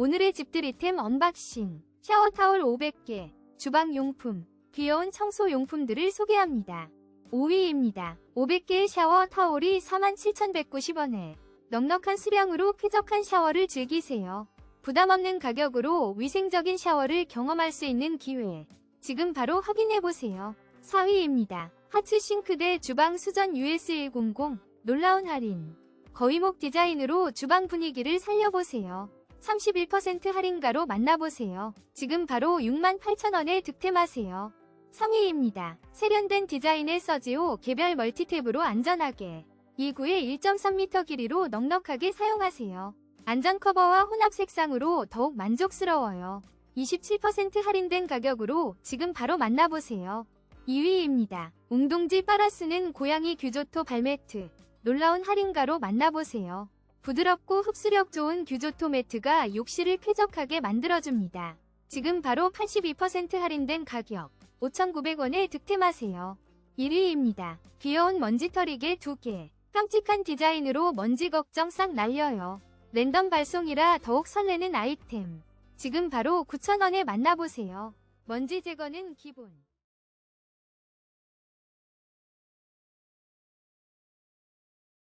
오늘의 집들 이템 언박싱 샤워타월 500개, 주방용품, 귀여운 청소용품들을 소개합니다. 5위입니다. 500개의 샤워 타올이 47,190원에 넉넉한 수량으로 쾌적한 샤워를 즐기세요. 부담 없는 가격으로 위생적인 샤워를 경험할 수 있는 기회. 지금 바로 확인해보세요. 4위입니다. 하츠 싱크대 주방 수전 US100 놀라운 할인. 거위목 디자인으로 주방 분위기를 살려보세요. 31% 할인가로 만나보세요. 지금 바로 68,000원에 득템하세요. 3위입니다. 세련된 디자인의 서지오 개별 멀티탭으로 안전하게 2구의 1.3m 길이로 넉넉하게 사용하세요. 안전 커버와 혼합 색상으로 더욱 만족스러워요. 27% 할인된 가격으로 지금 바로 만나보세요. 2위입니다. 웅동지 빨아 쓰는 고양이 규조토 발매트. 놀라운 할인가로 만나보세요. 부드럽고 흡수력 좋은 규조토 매트가 욕실을 쾌적하게 만들어줍니다. 지금 바로 82% 할인된 가격 5,900원에 득템하세요. 1위입니다. 귀여운 먼지털이개 2개. 깜찍한 디자인으로 먼지 걱정 싹 날려요. 랜덤 발송이라 더욱 설레는 아이템. 지금 바로 9,000원에 만나보세요. 먼지 제거는 기본.